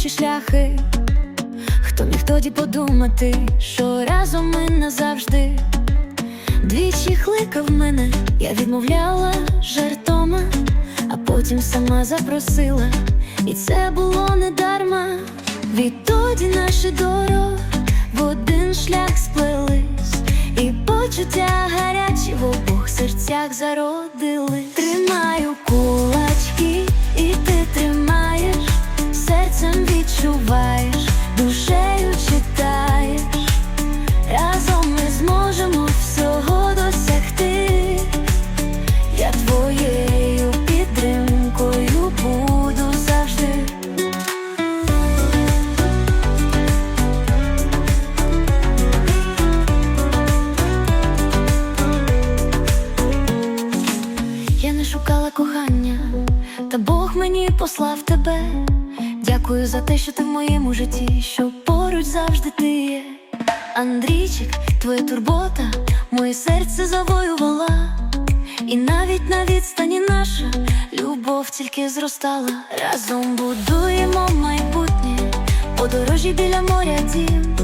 наші шляхи. Хто міг тоді подумати, що разом ми назавжди. Двічі кликав мене, я відмовляла жартома, а потім сама запросила, і це було не дарма. Відтоді наші дороги в один шлях сплелись, і почуття гарячі в обох серцях зародили. Тримаю відчуваєш, душею читаєш. Разом ми зможемо всього досягти. Я твоєю підтримкою буду завжди. Я не шукала кохання, та Бог мені послав тебе. Дякую за те, що ти в моєму житті, що поруч завжди ти є. Андрійчик, твоя турбота, моє серце завоювала, і навіть на відстані наша любов тільки зростала. Разом будуємо майбутнє, подорожі біля моря дім.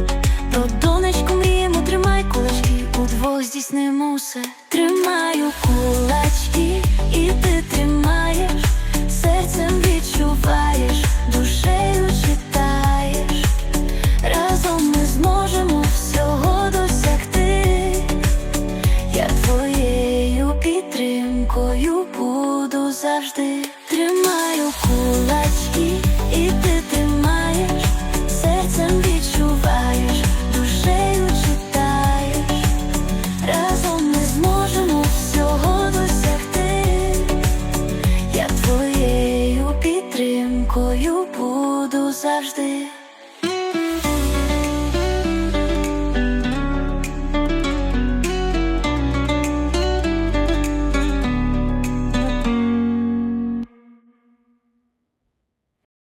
Про донечку мріємо, тримай кулачки, удвох здійснимо все. Тримаю завжди. Тримаю кулачки, і ти тримаєш, серцем відчуваєш, душею читаєш. Разом ми зможемо всього досягти. Я твоєю підтримкою буду завжди.